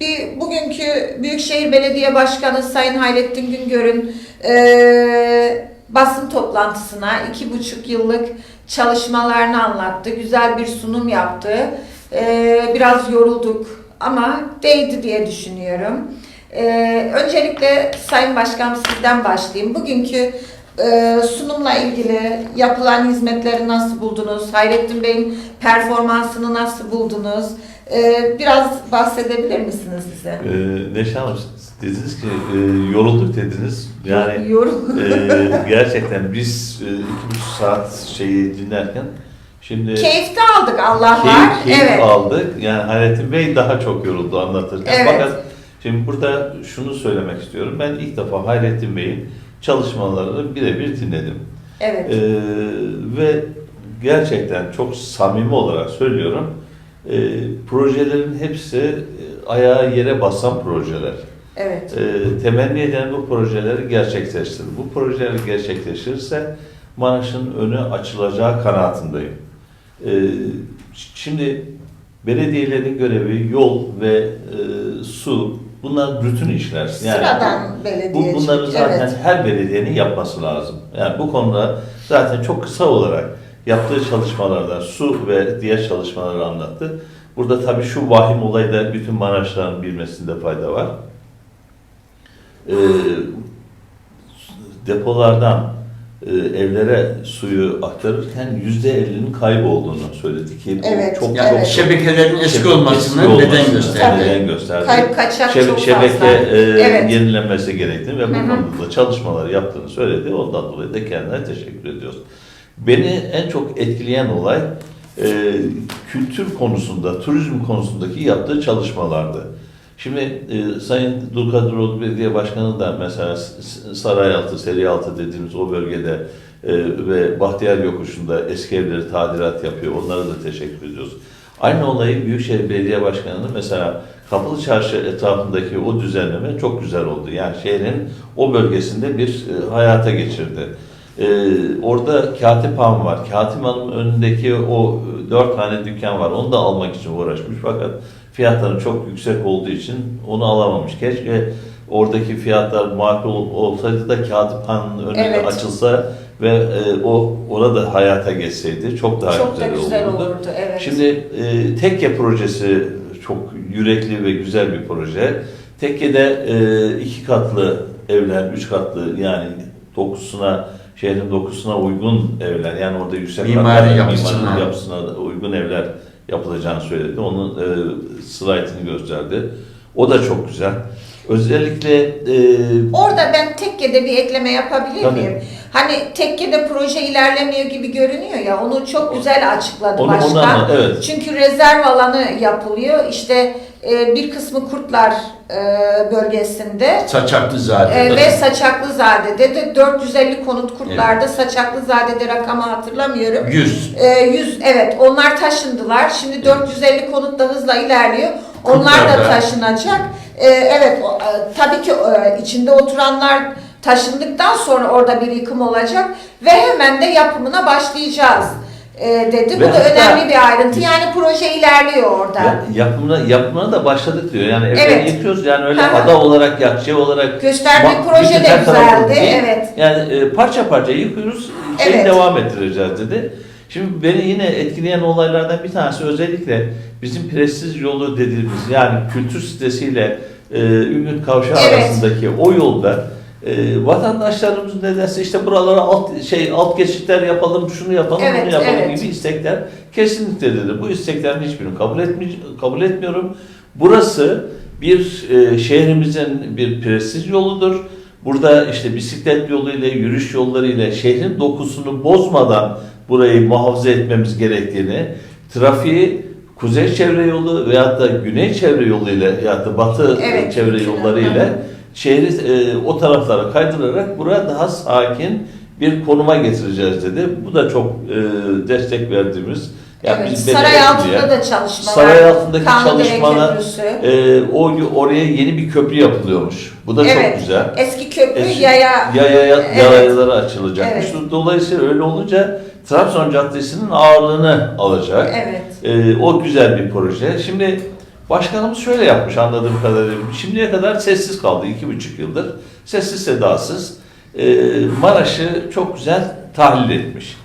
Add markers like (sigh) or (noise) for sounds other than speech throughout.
Bir bugünkü Büyükşehir Belediye Başkanı Sayın Hayrettin Güngör'ün e, basın toplantısına iki buçuk yıllık çalışmalarını anlattı. Güzel bir sunum yaptı. E, biraz yorulduk ama değdi diye düşünüyorum. E, öncelikle Sayın Başkanım sizden başlayayım. Bugünkü e, sunumla ilgili yapılan hizmetleri nasıl buldunuz? Hayrettin Bey'in performansını nasıl buldunuz? E, biraz bahsedebilir misiniz bize? Ee, Neşe Hanım dediniz ki e, yorulduk dediniz. Yani (laughs) Yorum. e, gerçekten biz e, iki buçuk saat şeyi dinlerken şimdi Keyif de aldık Allah keyif, var. keyif evet. aldık. Yani Hayrettin Bey daha çok yoruldu anlatırken. Evet. Fakat şimdi burada şunu söylemek istiyorum. Ben ilk defa Hayrettin Bey'in çalışmalarını birebir dinledim. Evet. Ee, ve gerçekten çok samimi olarak söylüyorum. e, projelerin hepsi e, ayağı yere basan projeler. evet. E, temenni eden bu projeleri gerçekleştirir. Bu projeler gerçekleşirse Maraş'ın önü açılacağı kanaatindeyim. E, şimdi belediyelerin görevi yol ve e, su bunlar bütün işler. Sıradan bu, belediyecilik. bunları zaten evet. her belediyenin yapması lazım. Yani bu konuda zaten çok kısa olarak yaptığı çalışmalarda su ve diğer çalışmaları anlattı. Burada tabii şu vahim olayı da bütün Maraşlıların bilmesinde fayda var. Ee, depolardan e, evlere suyu aktarırken yüzde ellinin kaybolduğunu söyledi ki bu Evet, çok Yani çok şebekelerin eski eski olmasını olmasını neden gösterdi? neden gösterdi. Kayıp kaçak Şebe- çok şebeke fazla. e, Evet. yenilenmesi gerektiğini ve bu konuda da çalışmalar yaptığını söyledi. Ondan dolayı da kendine teşekkür ediyoruz. Beni en çok etkileyen olay e, kültür konusunda, turizm konusundaki yaptığı çalışmalardı. Şimdi e, Sayın Dulkadiroğlu Belediye Başkanı da mesela Sarayaltı, Seriyaltı dediğimiz o bölgede e, ve Bahtiyar Yokuşu'nda eski evleri tadilat yapıyor. Onlara da teşekkür ediyoruz. Aynı olayı Büyükşehir Belediye Başkanı'nın mesela Kapalı Çarşı etrafındaki o düzenleme çok güzel oldu. Yani şehrin o bölgesinde bir e, hayata geçirdi. E, orada Katip Han var. Katip Han'ın önündeki o e, dört tane dükkan var. Onu da almak için uğraşmış fakat fiyatları çok yüksek olduğu için onu alamamış. Keşke oradaki fiyatlar makul ol- olsaydı da Katip Han'ın önü Evet. açılsa ve e, o orada hayata geçseydi çok daha çok da güzel, güzel olurdu. olurdu. Evet. Şimdi e, Tekke projesi çok yürekli ve güzel bir proje. Tekke'de e, iki katlı evler, üç katlı yani dokusuna, şehrin dokusuna uygun evler. Yani orada yüksek Mimari yapısına. mimari yapısına uygun evler yapılacağını söyledi. Onun e, slaytını gösterdi. O da çok güzel. Özellikle e, Orada ben tekkede bir ekleme yapabilir Tabii. miyim? Hani tekkede proje ilerlemiyor gibi görünüyor ya onu çok güzel açıkladı onu, başkan. evet. Çünkü rezerv alanı yapılıyor. İşte e, bir kısmı Kurtlar e, bölgesinde Saçaklı zaten. e, ve Saçaklızade'de de 450 konut Kurtlar'da Saçaklızade'de rakamı hatırlamıyorum. 100. E, 100 evet onlar taşındılar. Şimdi 450 konut da hızla ilerliyor. Onlar da Kurtlar'da. taşınacak. E, evet o, e, tabii ki e, içinde oturanlar taşındıktan sonra orada bir yıkım olacak ve hemen de yapımına başlayacağız e, dedi. Bu Ve da hatta- önemli bir ayrıntı. Yani proje ilerliyor orada. Ya, yapımına, yapımına da başladık diyor. Yani evleri Evet. yıkıyoruz yani öyle Hı hı. ada olarak, yakçı olarak Gösterdiği Ma- proje bütün de her tarafı güzeldi. değil. Evet. Yani e, parça parça yıkıyoruz, şeyi Evet. devam ettireceğiz dedi. Şimdi beni yine etkileyen olaylardan bir tanesi özellikle bizim prestij yolu dediğimiz yani kültür sitesiyle e, Ümit Kavşağı Evet. arasındaki o yolda e, vatandaşlarımız nedense işte buralara alt şey alt geçitler yapalım, şunu yapalım, Evet, bunu yapalım evet. gibi istekler kesinlikle dedi. Bu isteklerin hiçbirini kabul etmi kabul etmiyorum. Burası bir e, şehrimizin bir prestij yoludur. Burada işte bisiklet yoluyla, yürüyüş yollarıyla şehrin dokusunu bozmadan burayı muhafaza etmemiz gerektiğini, trafiği kuzey çevre yolu veyahut da güney çevre yoluyla ya da batı Evet, çevre yollarıyla yollar. Şehri e, o taraflara kaydırarak buraya daha sakin bir konuma getireceğiz dedi. Bu da çok e, destek verdiğimiz. yani evet. biz Saray altında da çalışmalar. Saray altındaki çalışmalar e, o oraya yeni bir köprü yapılıyormuş. Bu da Evet. çok güzel. Eski köprü Eski- yaya Yaya Evet. yayaları açılacakmış. Evet. Dolayısıyla öyle olunca Trabzon Caddesi'nin ağırlığını alacak. Evet. E, o güzel bir proje. Şimdi Başkanımız şöyle yapmış anladığım kadarıyla. Şimdiye kadar sessiz kaldı iki buçuk yıldır. Sessiz sedasız. Ee, Maraş'ı çok güzel tahlil etmiş.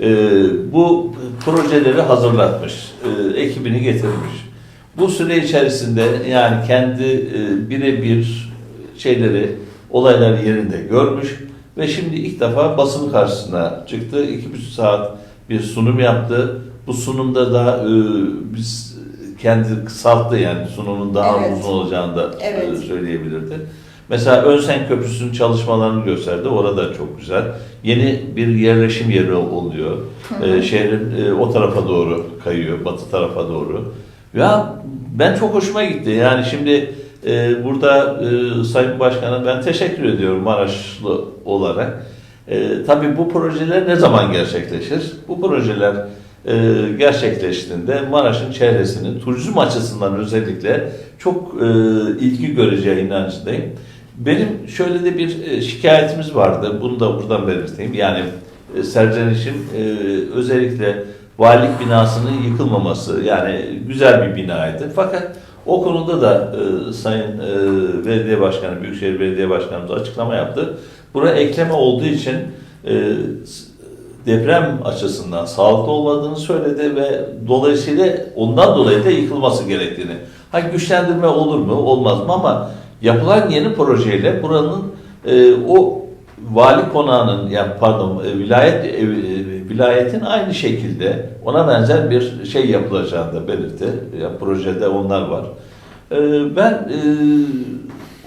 Ee, bu projeleri hazırlatmış. Ee, ekibini getirmiş. Bu süre içerisinde yani kendi e, birebir şeyleri, olayları yerinde görmüş ve şimdi ilk defa basın karşısına çıktı. İki buçuk saat bir sunum yaptı. Bu sunumda da e, biz kendi kısalttı yani sunumun daha Evet. uzun olacağını da e, Evet. söyleyebilirdi. Mesela Önsen Köprüsü'nün çalışmalarını gösterdi. Orada çok güzel. Yeni bir yerleşim yeri oluyor. E, şehrin e, o tarafa doğru kayıyor, batı tarafa doğru. Ya ben çok hoşuma gitti. Yani şimdi e, burada e, Sayın Başkan'a ben teşekkür ediyorum Maraşlı olarak. E, tabii bu projeler ne zaman gerçekleşir? Bu projeler e, gerçekleştiğinde Maraş'ın çevresinin turizm açısından özellikle çok e, ilgi göreceği inancındayım. Benim şöyle de bir e, şikayetimiz vardı. Bunu da buradan belirteyim. Yani e, Sercan için e, özellikle valilik binasının yıkılmaması yani güzel bir binaydı. Fakat o konuda da e, Sayın e, Belediye Başkanı, Büyükşehir Belediye Başkanımız açıklama yaptı. Buraya ekleme olduğu için e, deprem açısından sağlıklı olmadığını söyledi ve dolayısıyla ondan dolayı da yıkılması gerektiğini. Ha güçlendirme olur mu olmaz mı ama yapılan yeni projeyle buranın e, o vali konağının yani pardon e, vilayet e, e, vilayetin aynı şekilde ona benzer bir şey yapılacağını da belirtti. Ya, projede onlar var. E, ben e,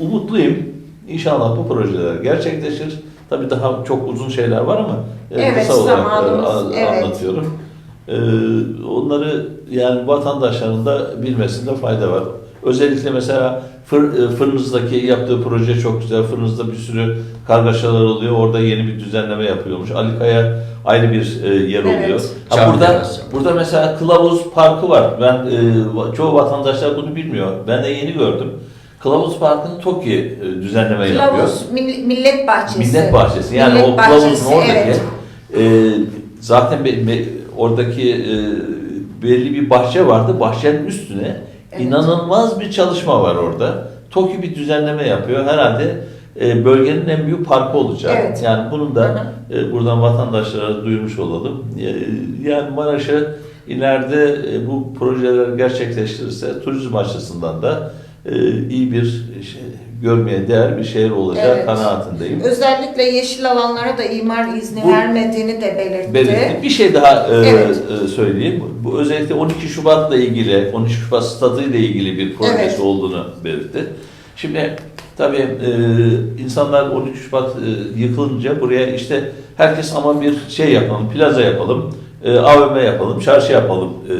umutluyum. İnşallah bu projeler gerçekleşir. Tabii daha çok uzun şeyler var ama Evet, kısa olarak e, evet. anlatıyorum. E, onları yani vatandaşların da bilmesinde fayda var. Özellikle mesela Fır, e, Fırnız'daki yaptığı proje çok güzel. Fırnız'da bir sürü kargaşalar oluyor. Orada yeni bir düzenleme yapıyormuş. Alikaya ayrı bir e, yer Evet. oluyor. Ha, burada burada mesela Kılavuz Parkı var. Ben e, çoğu vatandaşlar bunu bilmiyor. Ben de yeni gördüm. Kılavuz Parkı'nı TOKİ e, düzenleme yapıyor. Kılavuz Mill- Millet Bahçesi. Millet Bahçesi. Yani Millet o kılavuzun oradaki evet. e, zaten be- be- oradaki e, belli bir bahçe vardı. Bahçenin üstüne Evet. inanılmaz bir çalışma var orada. TOKİ bir düzenleme yapıyor. Herhalde e, bölgenin en büyük parkı olacak. Evet. Yani bunun da e, buradan vatandaşlara duyurmuş olalım. E, yani Maraş'a ileride e, bu projeler gerçekleştirirse turizm açısından da iyi bir şey, görmeye değer bir şehir olacağı Evet. kanaatindeyim. Özellikle yeşil alanlara da imar izni Bu- vermediğini de belirtti. belirtti. Bir şey daha e, Evet. e, söyleyeyim. Bu özellikle 12 Şubat'la ilgili, 12 Şubat stadı ile ilgili bir projesi Evet. olduğunu belirtti. Şimdi tabii e, insanlar 12 Şubat e, yıkılınca buraya işte herkes ama bir şey yapalım, plaza yapalım, e, AVM yapalım, çarşı yapalım e,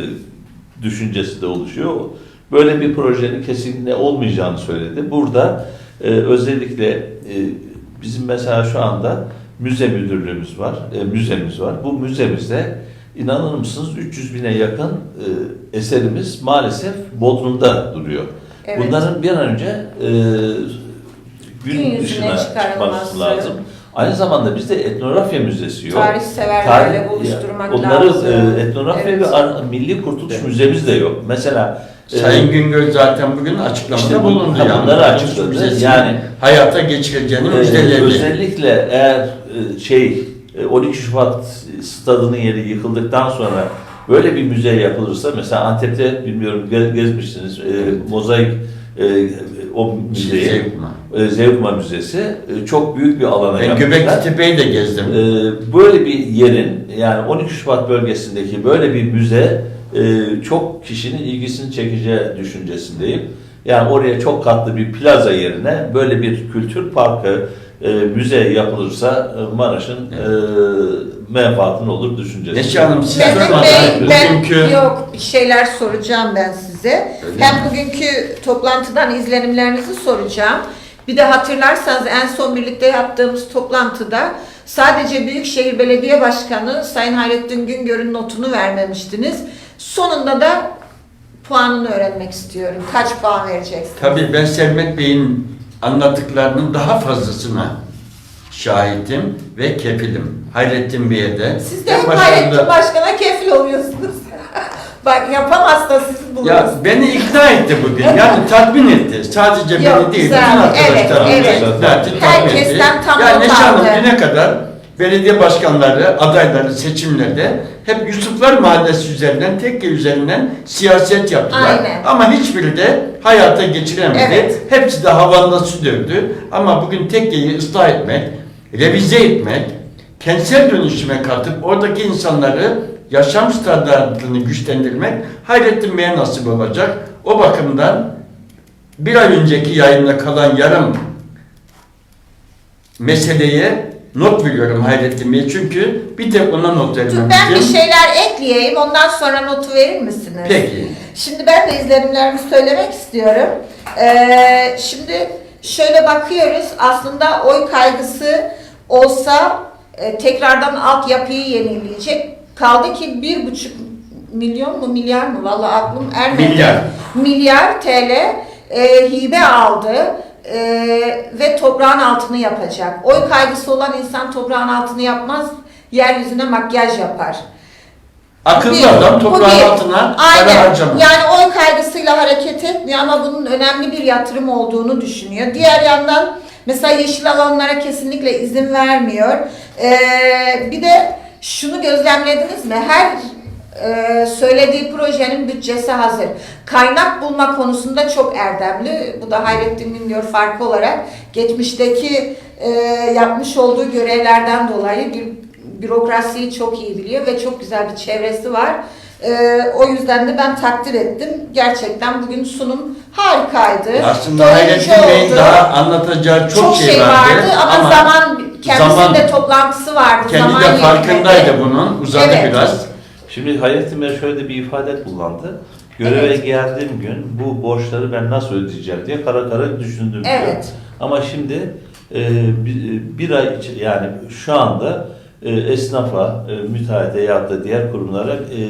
düşüncesi de oluşuyor. Böyle bir projenin kesinlikle olmayacağını söyledi. Burada e, özellikle e, bizim mesela şu anda müze müdürlüğümüz var, e, müzemiz var. Bu müzemizde inanır mısınız 300 bine yakın e, eserimiz maalesef Bodrum'da duruyor. Evet. Bunların bir an önce e, gün, Gün yüzüne dışına çıkarılması. çıkması lazım. Aynı zamanda bizde etnografya müzesi yok. Tarih severlerle Tarih- buluşturmak Onları lazım. e, etnografya Evet. ve milli kurtuluş Evet. müzemiz de yok. Mesela Sayın Güngör zaten bugün açıklamada İşte bu- bulundu. bunları açıkladı. Yani- hayata geçireceğini Ee, müjdeledi. özellikle eğer e, şey e, 12 Şubat stadının yeri yıkıldıktan sonra böyle bir müze yapılırsa mesela Antep'te bilmiyorum ge- gezmişsiniz e, mozaik e, o müzeyi Zevkma. e, Zevkma Müzesi e, çok büyük bir alana Ben yapmışlar. Göbekli Tepe'yi de gezdim. Ee, böyle bir yerin yani 12 Şubat bölgesindeki böyle bir müze e, çok kişinin ilgisini çekeceği düşüncesindeyim. Yani oraya çok katlı bir plaza yerine böyle bir kültür parkı, e, müze yapılırsa e, Maraş'ın e, menfaatın olur düşüncesi. Neşe Hanım siz Mehmet Bey, ben bugünkü yok bir şeyler soracağım ben size. Öyle Hem mi? bugünkü toplantıdan izlenimlerinizi soracağım. Bir de hatırlarsanız en son birlikte yaptığımız toplantıda sadece Büyükşehir Belediye Başkanı Sayın Hayrettin Güngör'ün notunu vermemiştiniz. Sonunda da puanını öğrenmek istiyorum. Kaç puan vereceksiniz? tabii ben Sermet Bey'in anlattıklarının daha fazlasına şahitim ve kefilim. Hayrettin Bey'e de. Siz de hep Hayrettin Başkan'a kefil oluyorsunuz. (laughs) Bak yapamazsa siz buluruz. Ya beni ikna etti bugün. Yani tatmin etti. Sadece Yok, beni değil, bütün arkadaşlarımı Evet, evet. tatmin etti. Herkesten tam not Neşe Hanım düne kadar belediye başkanları, adayları seçimlerde hep Yusuflar Mahallesi üzerinden, tekke üzerinden siyaset yaptılar. Aynen. Ama hiçbiri de hayata geçiremedi. Evet. Hepsi de havanda su dövdü. Ama bugün tekkeyi ıslah etmek, revize etmek, kentsel dönüşüme katıp oradaki insanları yaşam standartını güçlendirmek Hayrettin Bey'e nasip olacak. O bakımdan bir ay önceki yayında kalan yarım meseleye not veriyorum Hayrettin Bey. Çünkü bir tek ona not vermemiştim. ben bir şeyler ekleyeyim. Ondan sonra notu verir misiniz? Peki. Şimdi ben de izlenimlerimi söylemek istiyorum. Ee, şimdi şöyle bakıyoruz. Aslında oy kaygısı olsa e, tekrardan altyapıyı yenileyecek. Kaldı ki bir buçuk milyon mu milyar mı? Vallahi aklım ermedi. Milyar. Milyar TL e, hibe aldı. E, ve toprağın altını yapacak. Oy kaygısı olan insan toprağın altını yapmaz, yeryüzüne makyaj yapar. Akıllı Bir, adam toprağın bir. altına Aynen. harcamaz. Yani oy kaygısıyla hareket etmiyor ama bunun önemli bir yatırım olduğunu düşünüyor. Diğer yandan mesela yeşil alanlara kesinlikle izin vermiyor. Ee, bir de şunu gözlemlediniz mi? Her e, söylediği projenin bütçesi hazır. Kaynak bulma konusunda çok erdemli. Bu da Hayrettin Güngör farkı olarak geçmişteki e, yapmış olduğu görevlerden dolayı bir bürokrasiyi çok iyi biliyor ve çok güzel bir çevresi var. Ee, o yüzden de ben takdir ettim. Gerçekten bugün sunum harikaydı. Aslında Hayrettin Bey'in daha anlatacağı çok, çok, şey vardı, ama, zaman kendisinin zaman- de toplantısı vardı. kendi zaman de yetmedi. farkındaydı bunun. Uzadı Evet. biraz. Şimdi Hayrettin Bey şöyle bir ifade kullandı. Göreve Evet. geldiğim gün bu borçları ben nasıl ödeyeceğim diye kara kara düşündüm diyor. Evet. Ama şimdi e, bir, bir ay içi- yani şu anda e, esnafa, e, müteahhite ya da diğer kurumlara e,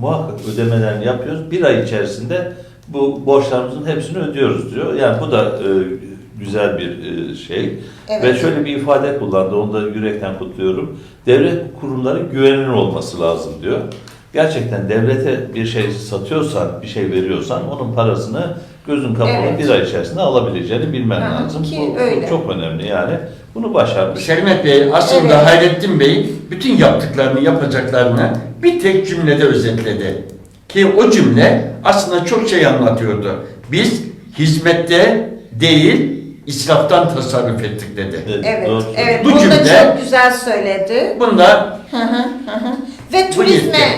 muhakkak ödemelerini yapıyoruz. Bir ay içerisinde bu borçlarımızın hepsini ödüyoruz diyor. Yani bu da e, güzel bir e, şey. Evet. Ve şöyle bir ifade kullandı, onu da yürekten kutluyorum. Devlet kurumları güvenilir olması lazım diyor. Gerçekten devlete bir şey satıyorsan, bir şey veriyorsan onun parasını gözün kapalı Evet. bir ay içerisinde alabileceğini bilmen hı, lazım. ki Bu, bu öyle. çok önemli yani. Bunu başarmış. Sermet Bey aslında Evet. Hayrettin Bey bütün yaptıklarını, yapacaklarını bir tek cümlede özetledi. Ki o cümle aslında çok şey anlatıyordu. Biz hizmette değil, israftan tasarruf ettik dedi. Evet, doğru evet. Bu Bunu da cümle- çok güzel söyledi. Bunda Hı hı, hı hı. Ve Bu turizme,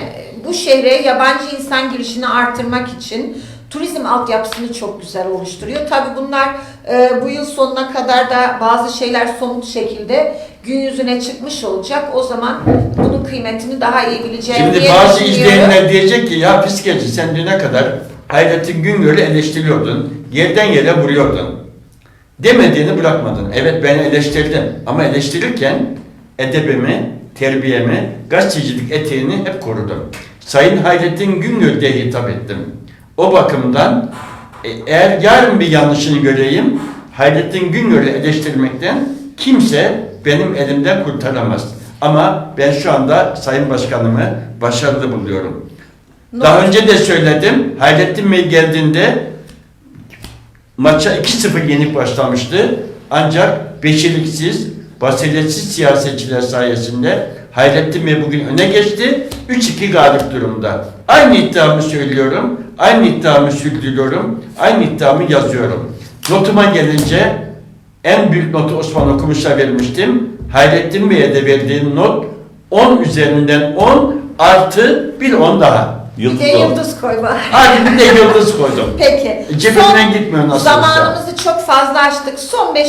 bu şehre yabancı insan girişini artırmak için turizm altyapısını çok güzel oluşturuyor. Tabii bunlar e, bu yıl sonuna kadar da bazı şeyler somut şekilde gün yüzüne çıkmış olacak. O zaman bunun kıymetini daha iyi bileceğim şimdi diye bazı düşünüyorum. izleyenler diyecek ki ya fiskeci sen düne kadar Hayrettin Güngör'ü eleştiriyordun, yerden yere vuruyordun. Demediğini bırakmadın. Evet ben eleştirdim ama eleştirirken edebimi, terbiyemi, gazetecilik etiğini hep korudum. Sayın Hayrettin Güngör diye hitap ettim. O bakımdan e, eğer yarın bir yanlışını göreyim, Hayrettin Güngör'ü eleştirmekten kimse benim elimden kurtaramaz. Ama ben şu anda Sayın Başkanımı başarılı buluyorum. Daha önce de söyledim. Hayrettin Bey geldiğinde maça 2-0 yenik başlamıştı. Ancak beceriksiz, basiretsiz siyasetçiler sayesinde Hayrettin Bey bugün öne geçti. 3-2 galip durumda. Aynı iddiamı söylüyorum. Aynı iddiamı sürdürüyorum. Aynı iddiamı yazıyorum. Notuma gelince en büyük notu Osman Okumuş'a vermiştim. Hayrettin Bey'e de verdiğim not 10 üzerinden 10 artı bir 10 daha. Bir Yıldız de oldu. yıldız koy bari. Hadi bir de yıldız koydum. Peki. Cebimden gitmiyor nasıl olsa. Zamanımızı çok fazla açtık. Son 5